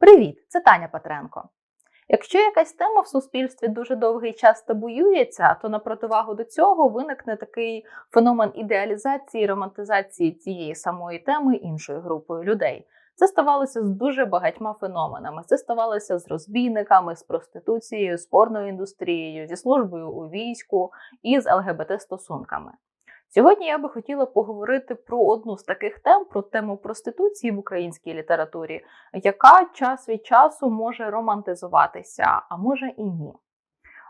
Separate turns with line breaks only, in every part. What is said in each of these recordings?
Привіт, це Таня Петренко. Якщо якась тема в суспільстві дуже довгий час табуюється, то на противагу до цього виникне такий феномен ідеалізації, романтизації цієї самої теми іншою групою людей. Це ставалося з дуже багатьма феноменами. Це ставалося з розбійниками, з проституцією, з порноіндустрією, зі службою у війську і з ЛГБТ-стосунками. Сьогодні я би хотіла поговорити про одну з таких тем, про тему проституції в українській літературі, яка час від часу може романтизуватися, а може і ні.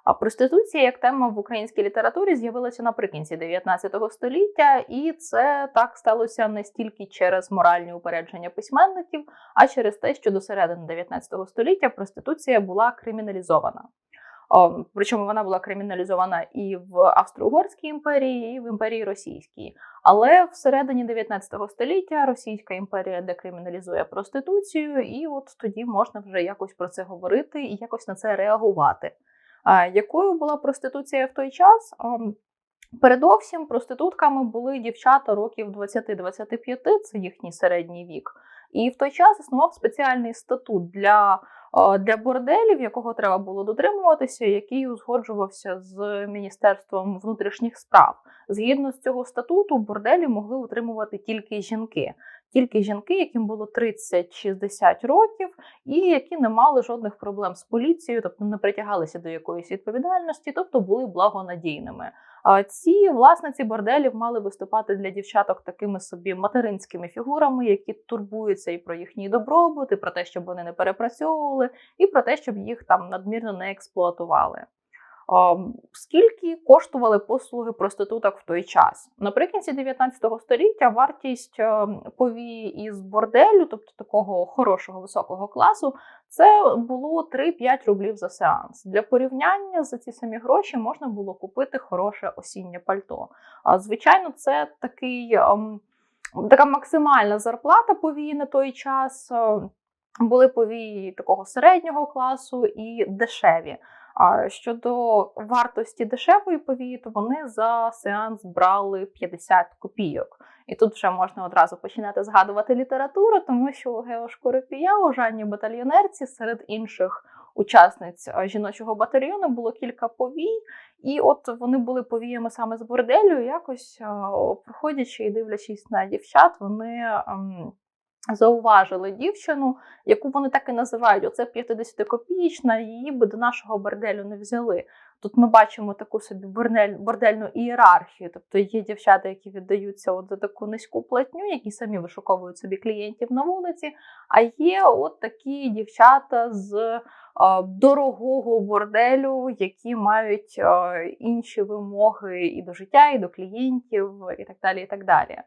А проституція як тема в українській літературі з'явилася наприкінці 19 століття, і це так сталося не стільки через моральні упередження письменників, а через те, що до середини 19 століття проституція була криміналізована. Причому вона була криміналізована і в Австро-Угорській імперії, і в імперії Російській. Але всередині 19 століття Російська імперія декриміналізує проституцію, і от тоді можна вже якось про це говорити і якось на це реагувати. Якою була проституція в той час? Передовсім проститутками були дівчата років 20-25, це їхній середній вік. І в той час існував спеціальний статут для для борделів, якого треба було дотримуватися, який узгоджувався з Міністерством внутрішніх справ. Згідно з цього статуту, борделі могли утримувати тільки жінки. Тільки жінки, яким було 30-60 років, і які не мали жодних проблем з поліцією, тобто не притягалися до якоїсь відповідальності, тобто були благонадійними. А ці власниці борделів мали виступати для дівчаток такими собі материнськими фігурами, які турбуються і про їхній добробут, і про те, щоб вони не перепрацьовували, і про те, щоб їх там надмірно не експлуатували. Скільки коштували послуги проституток в той час? Наприкінці 19 століття вартість повії із борделю, тобто такого хорошого високого класу, це було 3-5 рублів за сеанс. Для порівняння за ці самі гроші можна було купити хороше осіннє пальто. Звичайно, це такий така максимальна зарплата повії на той час. Були повії такого середнього класу і дешеві. А щодо вартості дешевої повії, то вони за сеанс брали 50 копійок. І тут вже можна одразу починати згадувати літературу, тому що у Гео Шкоропія, у Жанні батальйонерці серед інших учасниць жіночого батальйону було кілька повій, і от вони були повіями саме з борделю. Якось проходячи і дивлячись на дівчат, вони. Зауважили дівчину, яку вони так і називають. Оце 50-копієчна, її би до нашого борделю не взяли. Тут ми бачимо таку собі бордель, бордельну ієрархію. Тобто є дівчата, які віддаються от за таку низьку платню, які самі вишуковують собі клієнтів на вулиці. А є от такі дівчата з е, дорогого борделю, які мають е, інші вимоги і до життя, і до клієнтів, і так далі. і так далі.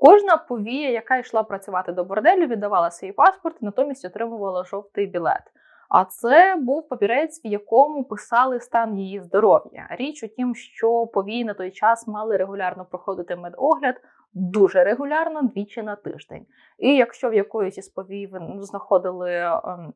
Кожна повія, яка йшла працювати до борделю, віддавала свій паспорт, натомість отримувала жовтий білет. А це був папірець, в якому писали стан її здоров'я. Річ у тім, що повії на той час мали регулярно проходити медогляд, дуже регулярно, двічі на тиждень. І якщо в якоїсь із повій знаходили ем,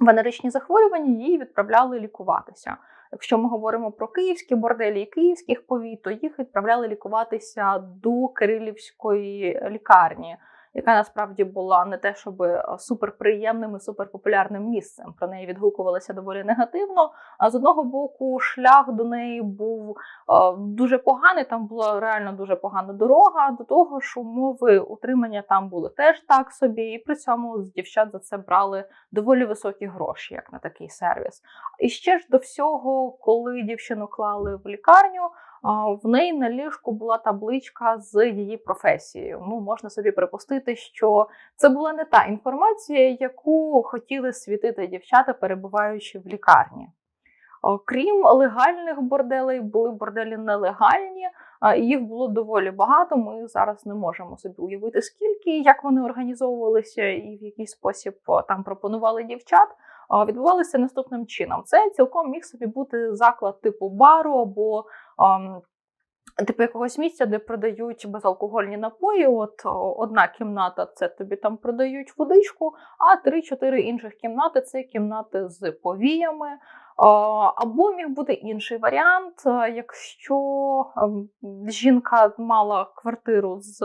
венеричні захворювання, її відправляли лікуватися. Якщо ми говоримо про київські борделі і київських повій, то їх відправляли лікуватися до Кирилівської лікарні яка насправді була не те, щоб е, суперприємним і суперпопулярним місцем. Про неї відгукувалися доволі негативно. А з одного боку, шлях до неї був е, дуже поганий. Там була реально дуже погана дорога. До того ж, умови утримання там були теж так собі, і при цьому з дівчат за це брали доволі високі гроші, як на такий сервіс. І ще ж до всього, коли дівчину клали в лікарню в неї на ліжку була табличка з її професією. Ну, можна собі припустити, що це була не та інформація, яку хотіли світити дівчата, перебуваючи в лікарні. Крім легальних борделей, були борделі нелегальні, їх було доволі багато. Ми зараз не можемо собі уявити, скільки, як вони організовувалися і в який спосіб там пропонували дівчат. Відбувалося наступним чином: це цілком міг собі бути заклад типу бару або Типу якогось місця, де продають безалкогольні напої. От одна кімната це тобі там продають водичку, а три-чотири інших кімнати це кімнати з повіями. Або міг бути інший варіант, якщо жінка мала квартиру з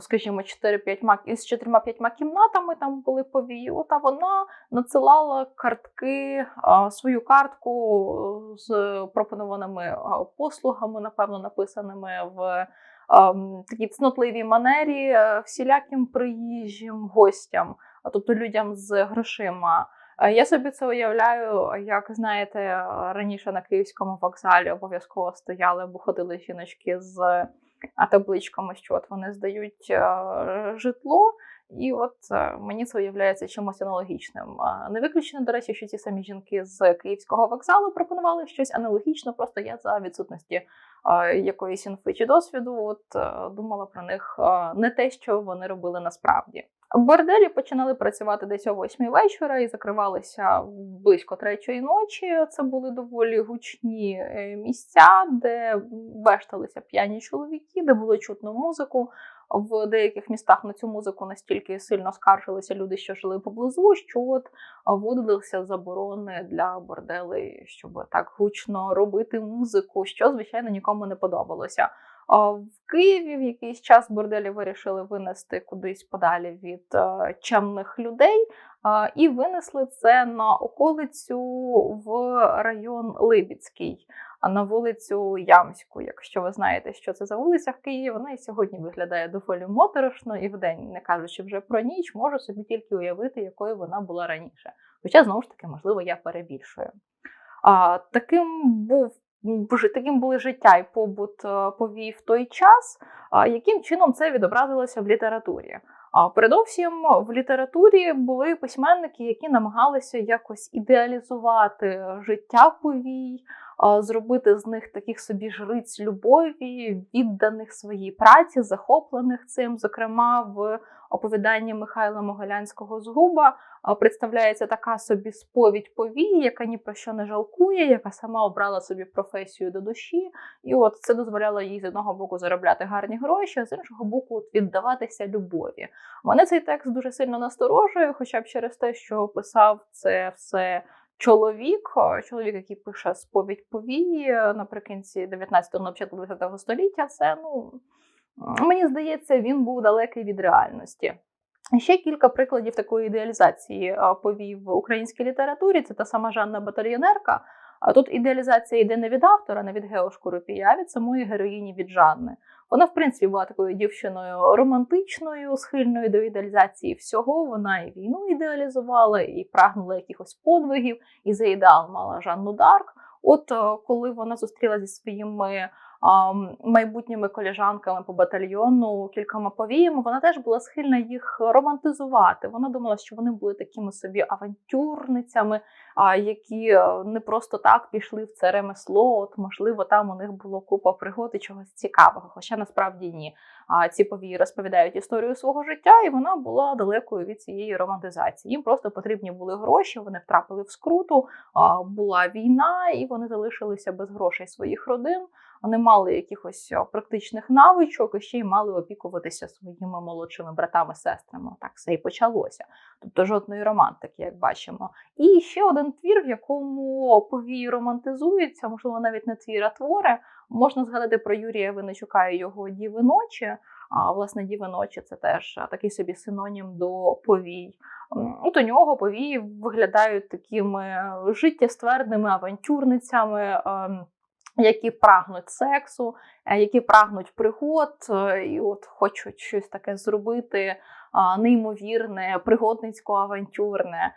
скажімо, 4-5 із 4-5 кімнатами там були повії. Та вона надсилала картки, свою картку з пропонованими послугами, напевно, написаними в такій цнотливій манері е, всіляким приїжджим гостям, тобто людям з грошима. Я собі це уявляю, як знаєте, раніше на київському вокзалі обов'язково стояли або ходили жіночки з табличками, що от вони здають е, житло. І от е, мені це уявляється чимось аналогічним. Не виключено, до речі, що ті самі жінки з київського вокзалу пропонували щось аналогічно, просто я за відсутності якоїсь інфи чи досвіду, от е, думала про них не те, що вони робили насправді. Борделі починали працювати десь о восьмій вечора і закривалися близько третьої ночі. Це були доволі гучні е, місця, де вешталися п'яні чоловіки, де було чутно музику. В деяких містах на цю музику настільки сильно скаржилися люди, що жили поблизу, що от вводилися заборони для борделей, щоб так гучно робити музику, що звичайно нікому не подобалося. В Києві в якийсь час борделі вирішили винести кудись подалі від е, чемних людей, і винесли це на околицю в район Либіцький, на вулицю Ямську. Якщо ви знаєте, що це за вулиця в Києві, вона і сьогодні виглядає доволі моторошно, і вдень, не кажучи вже про ніч, можу собі тільки уявити, якою вона була раніше. Хоча знову ж таки, можливо, я перебільшую. А, Таким був таким були життя і побут е, повій в той час, яким чином це відобразилося в літературі. А передовсім в літературі були письменники, які намагалися якось ідеалізувати життя повій, зробити з них таких собі жриць любові, відданих своїй праці, захоплених цим. Зокрема, в оповіданні Михайла Могилянського згуба представляється така собі сповідь повії, яка ні про що не жалкує, яка сама обрала собі професію до душі, і от це дозволяло їй з одного боку заробляти гарні гроші, а з іншого боку, от віддаватися любові. Мене цей текст дуже сильно насторожує, хоча б через те, що писав це все чоловік, чоловік, який пише сповідь повії наприкінці 19-го, на початку 20-го століття, це ну мені здається, він був далекий від реальності. Ще кілька прикладів такої ідеалізації повій в українській літературі. Це та сама Жанна Батальйонерка. А тут ідеалізація йде не від автора, не від Гео Шкурупія, а від самої героїні від Жанни. Вона, в принципі, була такою дівчиною романтичною, схильною до ідеалізації всього. Вона і війну ідеалізувала, і прагнула якихось подвигів, і за ідеал мала Жанну Дарк. От е, коли вона зустріла зі своїми майбутніми коліжанками по батальйону, кількома повіями, вона теж була схильна їх романтизувати. Вона думала, що вони були такими собі авантюрницями, які е, не просто так пішли в це ремесло. От, можливо, там у них було купа пригод і чогось цікавого. Хоча насправді ні. А ці повії розповідають історію свого життя, і вона була далекою від цієї романтизації. Їм просто потрібні були гроші. Вони втрапили в скруту. Була війна, і вони залишилися без грошей своїх родин вони мали якихось практичних навичок і ще й мали опікуватися своїми молодшими братами сестрами. Так все і почалося. Тобто жодної романтики, як бачимо. І ще один твір, в якому повії романтизуються, можливо, навіть не твір, а твори. Можна згадати про Юрія Виничука і його Діви ночі. А власне Діви ночі це теж такий собі синонім до повій. От у нього повії виглядають такими життєстверними авантюрницями. Ем, які прагнуть сексу, е, які прагнуть пригод, е, і от хочуть щось таке зробити неймовірне, пригодницько-авантюрне.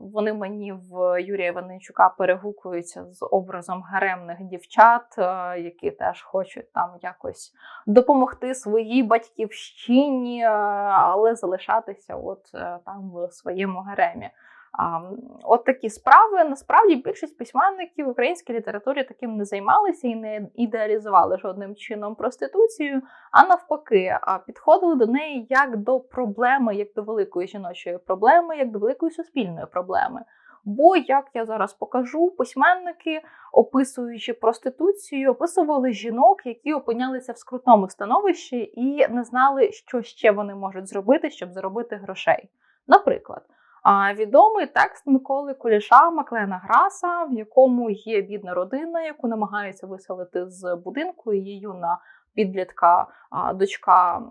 Вони мені в Юрія Іваничука перегукуються з образом гаремних дівчат, е, які теж хочуть там якось допомогти своїй батьківщині, але залишатися от там в своєму гаремі. От такі справи насправді більшість письменників в українській літературі таким не займалися і не ідеалізували жодним чином проституцію, а навпаки, підходили до неї як до проблеми, як до великої жіночої проблеми, як до великої суспільної проблеми. Бо, як я зараз покажу, письменники, описуючи проституцію, описували жінок, які опинялися в скрутному становищі і не знали, що ще вони можуть зробити, щоб заробити грошей. Наприклад. Відомий текст Миколи Куліша Маклена Граса, в якому є бідна родина, яку намагаються виселити з будинку. Її юна підлітка дочка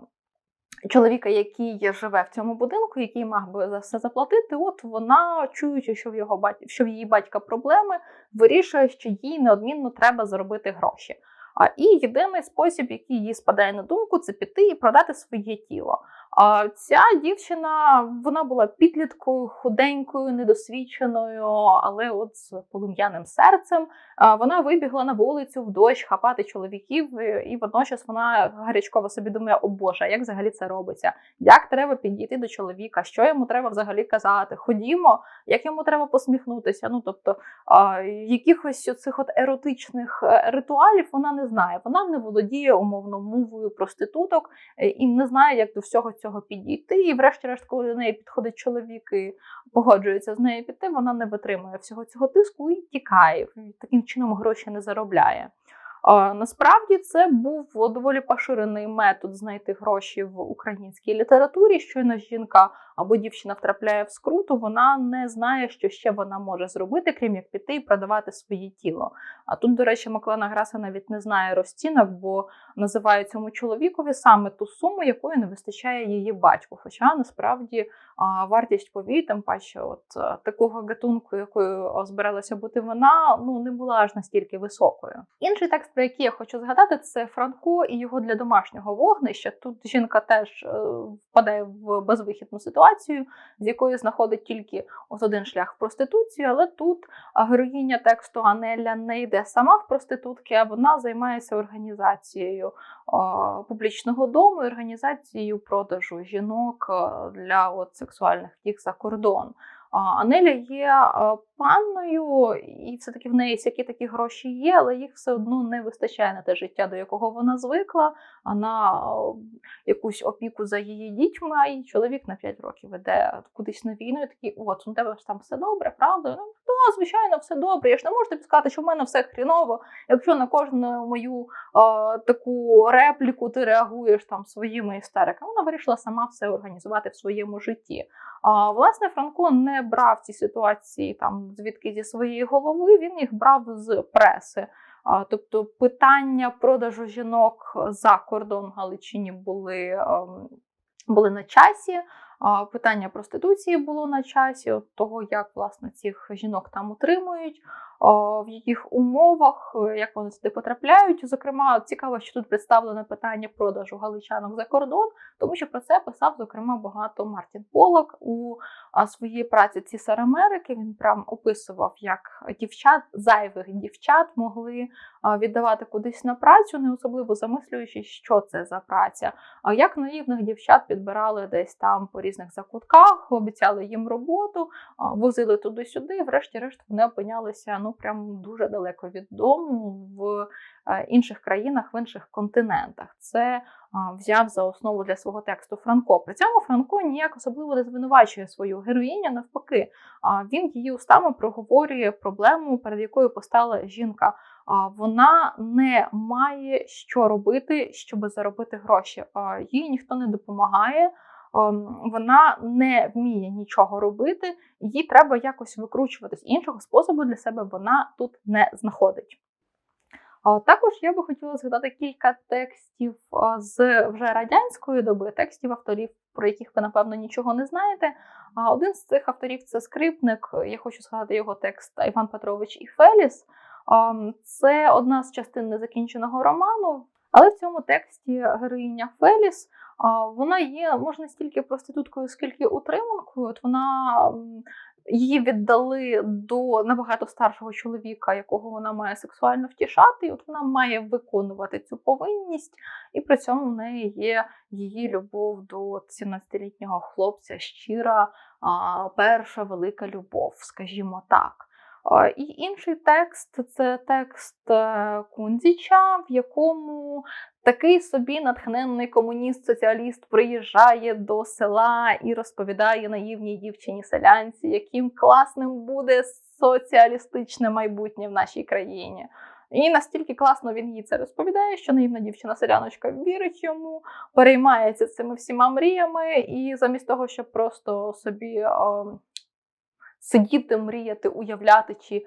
чоловіка, який живе в цьому будинку, який мав би за все заплатити. От вона, чуючи, що в його батька, що в її батька проблеми, вирішує, що їй неодмінно треба заробити гроші. А і єдиний спосіб, який їй спадає на думку, це піти і продати своє тіло. А ця дівчина вона була підліткою, худенькою, недосвідченою, але от з полум'яним серцем. Вона вибігла на вулицю в дощ хапати чоловіків, і- і водночас вона гарячково собі думає: о Боже, як взагалі це робиться? Як треба підійти до чоловіка? Що йому треба взагалі казати? Ходімо, як йому треба посміхнутися? Ну тобто якихось цих от еротичних е, ритуалів вона не знає. Вона не володіє умовно мовою проституток е, і не знає, як до всього цього підійти. І, врешті-решт, коли до неї підходить чоловік і погоджується з нею піти, вона не витримує всього цього тиску і тікає. Таким чином гроші не заробляє. Насправді це був доволі поширений метод знайти гроші в українській літературі. Щойно жінка або дівчина втрапляє в скруту, вона не знає, що ще вона може зробити, крім як піти і продавати своє тіло. А тут, до речі, Маклена Граса навіть не знає розцінок, бо називає цьому чоловікові саме ту суму, якої не вистачає її батьку. Хоча насправді вартість повій, тим паче, от такого гатунку, якою збиралася бути вона, ну не була аж настільки високою. Інший текст, про який я хочу згадати, це Франко і його для домашнього вогнища. Тут жінка теж е, впадає в безвихідну ситуацію, з якої знаходить тільки от один шлях в проституцію, але тут героїня тексту Анеля не йде сама в проститутки, а вона займається організацією публічного дому, і організацією продажу жінок для от, сексуальних втік за кордон. Анеля є панною, і все-таки в неї всякі такі гроші є, але їх все одно не вистачає на те життя, до якого вона звикла, на якусь опіку за її дітьми, а її чоловік на 5 років іде кудись на війну, і такий, от, у тебе ж там все добре, правда? Ну, так, звичайно, все добре. Я ж не можу тобі сказати, що в мене все хріново. Якщо на кожну мою а, таку репліку ти реагуєш там своїми істериками, вона вирішила сама все організувати в своєму житті. А, власне, Франко не брав ці ситуації там звідки зі своєї голови, він їх брав з преси. Тобто питання продажу жінок за кордон Галичині були, ем, були на часі. Питання проституції було на часі, от того, як власне цих жінок там утримують, в яких умовах, е, як вони сюди потрапляють. Зокрема, цікаво, що тут представлене питання продажу галичанок за кордон, тому що про це писав зокрема багато Мартін Полок у своїй праці Цісар Америки. Він прям описував, як дівчат, зайвих дівчат могли віддавати кудись на працю, не особливо замислюючись, що це за праця. А як наївних дівчат підбирали десь там по різних закутках, обіцяли їм роботу, возили туди-сюди. Врешті-решт вони опинялися ну прям дуже далеко від дому в е, інших країнах, в інших континентах. Це взяв за основу для свого тексту Франко. При цьому Франко ніяк особливо не звинувачує свою героїню, навпаки, він її устами проговорює проблему, перед якою постала жінка. Вона не має що робити, щоб заробити гроші. Їй ніхто не допомагає. Ем, Вона не вміє нічого робити, їй треба якось викручуватись. Іншого способу для себе вона тут не знаходить. Також я би хотіла згадати кілька текстів з вже радянської доби, текстів авторів, про яких ви, напевно, нічого не знаєте. Один з цих авторів це скрипник. Я хочу згадати його текст Іван Петрович і Феліс. Це одна з частин незакінченого роману. Але в цьому тексті героїня Феліс вона є може не стільки проституткою, скільки утриманкою. От вона її віддали до набагато старшого чоловіка, якого вона має сексуально втішати, і от вона має виконувати цю повинність, і при цьому в неї є її любов до 17-літнього хлопця, щира, перша велика любов, скажімо так. І інший текст це текст е, Кунзіча, в якому такий собі натхненний комуніст-соціаліст приїжджає до села і розповідає наївній дівчині селянці, яким класним буде соціалістичне майбутнє в нашій країні. І настільки класно він їй це розповідає, що наївна дівчина-селяночка вірить йому, переймається цими всіма мріями, і замість того, щоб просто собі. о, Сидіти, мріяти, уявляти чи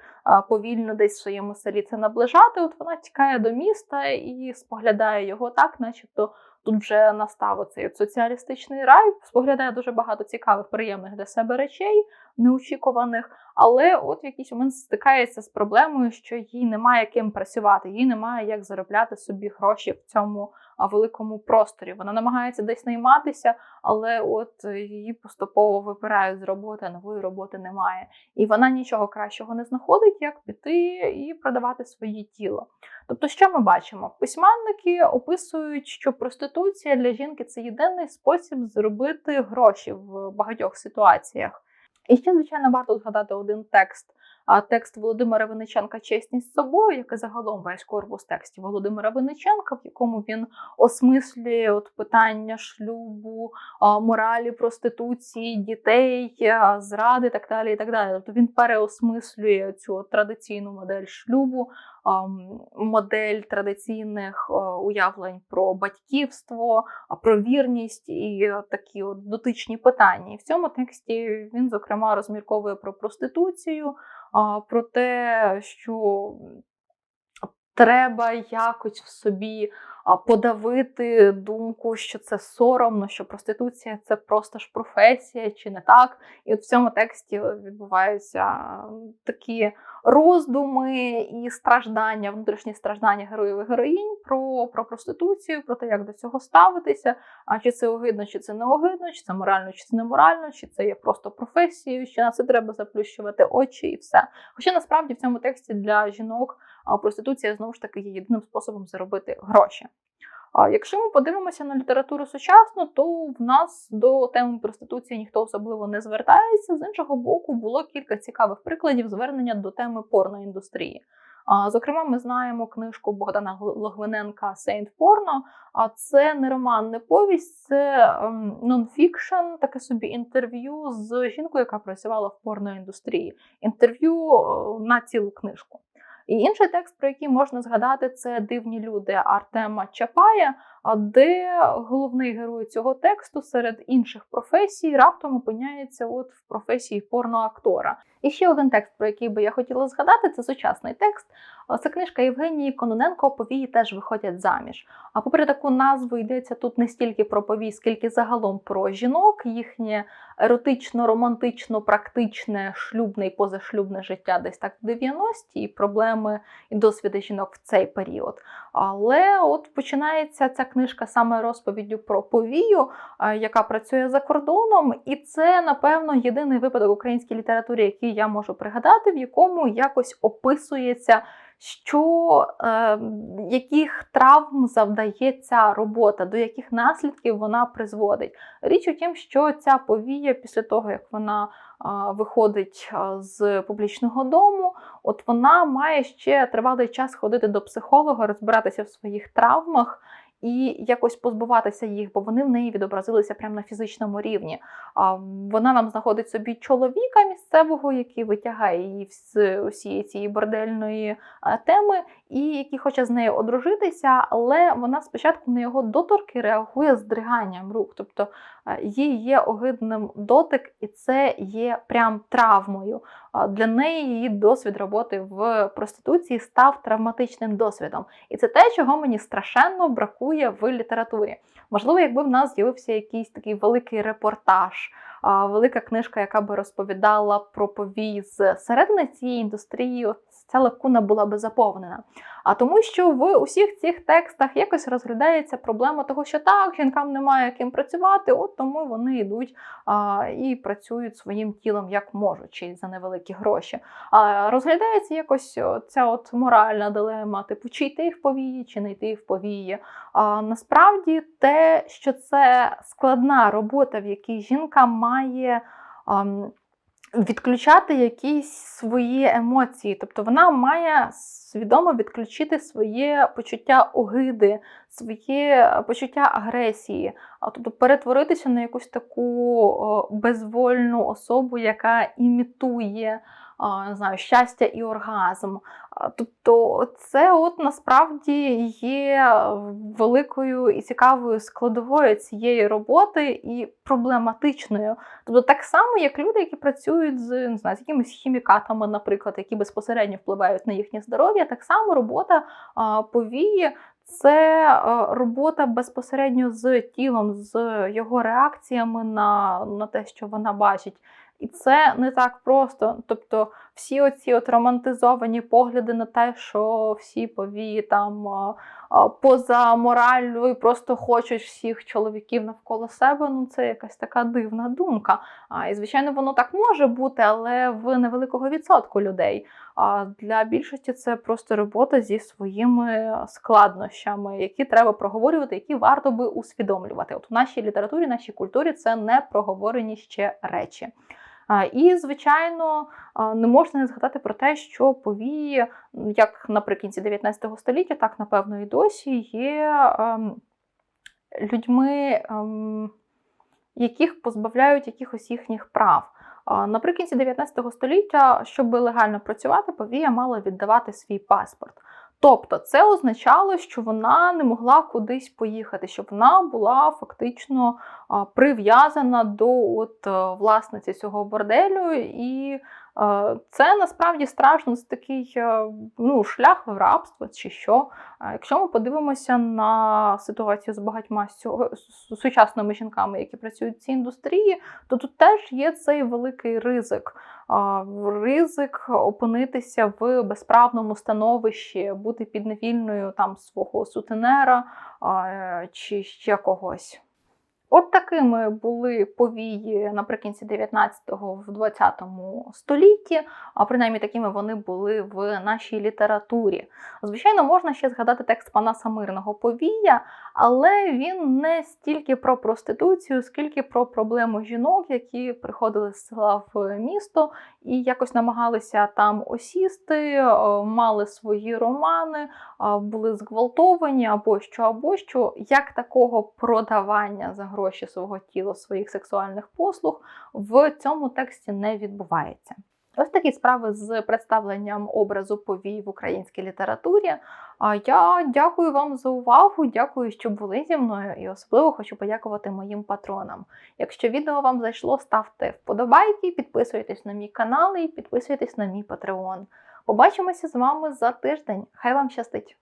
повільно десь в своєму селі це наближати. От вона тікає до міста і споглядає його так, начебто тут вже настав цей соціалістичний рай, споглядає дуже багато цікавих, приємних для себе речей, неочікуваних. Але от в якийсь момент стикається з проблемою, що їй немає ким працювати, їй немає як заробляти собі гроші в цьому великому просторі. Вона намагається десь найматися, але от її поступово вибирають з роботи, нової роботи немає. І вона нічого кращого не знаходить, як піти і продавати своє тіло. Тобто, що ми бачимо? Письменники описують, що проституція для жінки це єдиний спосіб зробити гроші в багатьох ситуаціях. І ще, звичайно, варто згадати один текст. А текст Володимира Винниченка Чесність з собою, який загалом весь корпус текстів Володимира Винниченка, в якому він осмислює от питання шлюбу, моралі, проституції, дітей, зради, так далі. і так далі. Тобто він переосмислює цю традиційну модель шлюбу, модель традиційних уявлень про батьківство, про вірність і такі от дотичні питання. І в цьому тексті він, зокрема, розмірковує про проституцію, про те, що треба якось в собі подавити думку, що це соромно, що проституція це просто ж професія, чи не так. І от в цьому тексті відбуваються такі роздуми і страждання, внутрішні страждання героїв і героїнь про про проституцію, про те, як до цього ставитися. А чи це огидно, чи це не огидно, чи це морально, чи це не морально, чи це є просто професією, чи на це треба заплющувати очі і все. Хоча насправді в цьому тексті для жінок проституція знову ж таки є єдиним способом заробити гроші. А якщо ми подивимося на літературу сучасну, то в нас до теми проституції ніхто особливо не звертається. З іншого боку, було кілька цікавих прикладів звернення до теми порноіндустрії. Зокрема, ми знаємо книжку Богдана Логвиненка Сейнт Порно. А це не роман, не повість, це ем, нонфікшн, таке собі інтерв'ю з жінкою, яка працювала в порноіндустрії. Інтерв'ю е, на цілу книжку. І інший текст, про який можна згадати, це дивні люди Артема Чапая, де головний герой цього тексту серед інших професій раптом опиняється от в професії порноактора. І ще один текст, про який би я хотіла згадати, це сучасний текст. Це книжка Євгенії Кононенко Повії теж виходять заміж. А попри таку назву йдеться тут не стільки про повій, скільки загалом про жінок, їхнє еротично, романтично, практичне, шлюбне і позашлюбне життя десь так в 90-ті, і проблеми і досвіди жінок в цей період. Але от починається ця книжка саме розповіддю про повію, яка працює за кордоном, і це, напевно, єдиний випадок в українській літературі, який я можу пригадати, в якому якось описується що е, яких травм завдає ця робота, до яких наслідків вона призводить. Річ у тім, що ця повія, після того, як вона е, виходить з публічного дому, от вона має ще тривалий час ходити до психолога, розбиратися в своїх травмах і якось позбуватися їх, бо вони в неї відобразилися прямо на фізичному рівні. А Вона нам знаходить собі чоловіка місцевого, який витягає її з усієї цієї бордельної теми, і який хоче з нею одружитися, але вона спочатку на його доторки реагує здриганням рук. Тобто їй є огидним дотик, і це є прям травмою. Для неї її досвід роботи в проституції став травматичним досвідом. І це те, чого мені страшенно бракує в літературі. Можливо, якби в нас з'явився якийсь такий великий репортаж, велика книжка, яка би розповідала про повій з середини цієї індустрії, ця лакуна була би заповнена. А тому, що в усіх цих текстах якось розглядається проблема того, що так, жінкам немає ким працювати, от тому вони йдуть а, і працюють своїм тілом як можуть, чи за невеликі гроші. А розглядається якось ця от моральна дилема, типу, чи йти в повії, чи не йти в повії. А насправді те, що це складна робота, в якій жінка має. А, відключати якісь свої емоції. Тобто вона має свідомо відключити своє почуття огиди, своє почуття агресії, тобто перетворитися на якусь таку безвольну особу, яка імітує не знаю, щастя і оргазм. Тобто, це от насправді є великою і цікавою складовою цієї роботи і проблематичною. Тобто, так само, як люди, які працюють з не знаю, з якимись хімікатами, наприклад, які безпосередньо впливають на їхнє здоров'я, так само робота повії Це робота безпосередньо з тілом, з його реакціями на, на те, що вона бачить. І це не так просто. Тобто, всі оці от романтизовані погляди на те, що всі повії там поза мораллю і просто хочуть всіх чоловіків навколо себе. Ну це якась така дивна думка. А, і звичайно, воно так може бути, але в невеликого відсотку людей. А для більшості це просто робота зі своїми складнощами, які треба проговорювати, які варто би усвідомлювати. От у нашій літературі, нашій культурі це не проговорені ще речі. А, І, звичайно, не можна не згадати про те, що повії, як наприкінці 19 століття, так напевно і досі є ем, людьми, ем, яких позбавляють якихось їхніх прав. Наприкінці 19 століття, щоб легально працювати, повія мала віддавати свій паспорт. Тобто це означало, що вона не могла кудись поїхати, щоб вона була фактично прив'язана до от, е, власниці цього борделю. І це насправді страшно це такий е, ну, шлях в рабство чи що. Якщо ми подивимося на ситуацію з багатьма сучасними жінками, які працюють в цій індустрії, то тут теж є цей великий ризик. Ризик опинитися в безправному становищі, бути підневільною там свого сутенера е, чи ще когось. От такими були повії наприкінці 19-го в 20-му столітті, а принаймні такими вони були в нашій літературі. Звичайно, можна ще згадати текст Панаса Мирного повія, але він не стільки про проституцію, скільки про проблему жінок, які приходили з села в місто і якось намагалися там осісти, е, мали свої романи, були зґвалтовані або що, або що. Як такого продавання за гроші свого тіла, своїх сексуальних послуг в цьому тексті не відбувається. Ось такі справи з представленням образу повій в українській літературі. А я дякую вам за увагу, дякую, що були зі мною, і особливо хочу подякувати моїм патронам. Якщо відео вам зайшло, ставте вподобайки, підписуйтесь на мій канал і підписуйтесь на мій Patreon. Побачимося з вами за тиждень. Хай вам щастить!